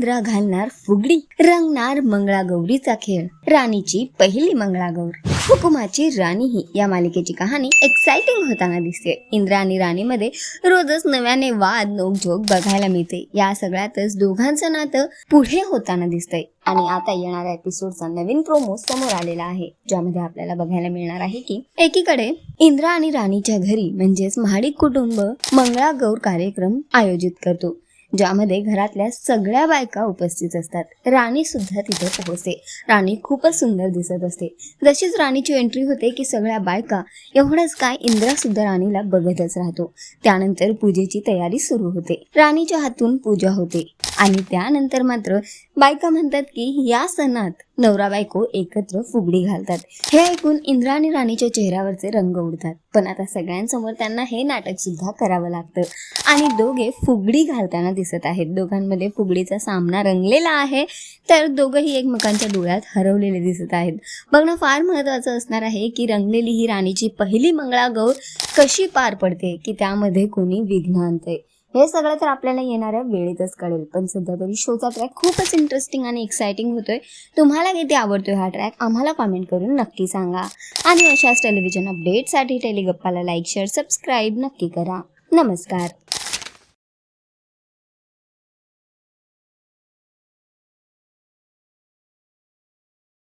इंद्रा घालणार फुगडी रंगणार मंगळागौरीचा खेळ राणीची पहिली मंगळागौर. हुकुमाची राणी ही या मालिकेची कहाणी एक्साइटिंग होताना दिसते. इंद्रा आणि राणीमध्ये रोजच नव्याने वाद नोकझोक बघायला मिळते. या सगळ्यातच दोघांचं नातं पुढे होताना दिसतंय. आणि आता येणाऱ्या एपिसोडचा नवीन प्रोमो समोर आलेला आहे ज्यामध्ये आपल्याला बघायला मिळणार आहे की एकीकडे इंद्रा आणि राणीच्या घरी म्हणजेच महाडिक कुटुंब मंगळागौर कार्यक्रम आयोजित करतो. ज्यामध्ये घरातल्या सगळ्या बायका उपस्थित असतात. राणी सुद्धा तिथे पोहोचते. राणी खूपच सुंदर दिसत असते. जशीच राणीची एंट्री होते की सगळ्या बायका एवढंच काय इंद्रा सुद्धा राणीला बघतच राहतो. त्यानंतर पूजेची तयारी सुरू होते. राणीच्या हातून पूजा होते. आणि त्यानंतर मात्र बायका म्हणतात की या सणात नवरा बायको एकत्र फुगडी घालतात. हे ऐकून इंद्रा आणि राणीच्या चेहऱ्यावरचे रंग उडतात. पण आता सगळ्यांसमोर त्यांना हे नाटक सुद्धा करावं लागतं. आणि दोघे फुगडी घालताना दिसत आहेत. दोघांमध्ये फुगडीचा सामना रंगलेला आहे. तर दोघंही एकमेकांच्या डोळ्यात हरवलेले दिसत आहेत. बघणं फार महत्त्वाचं असणार आहे की रंगलेली ही राणीची पहिली मंगळागौर कशी पार पडते की त्यामध्ये कोणी विघ्न आणते. हे सगळं तर आपल्याला येणाऱ्या वेळेतच कळेल. पण सध्या तरी शोचा ट्रॅक खूपच इंटरेस्टिंग आणि एक्सायटिंग होतोय. तुम्हाला किती आवडतोय हा ट्रॅक आम्हाला कॉमेंट करून नक्की सांगा. आणि अशाच टेलिव्हिजन अपडेटसाठी टेलिगप्पाला लाईक शेअर सबस्क्राईब नक्की करा. नमस्कार.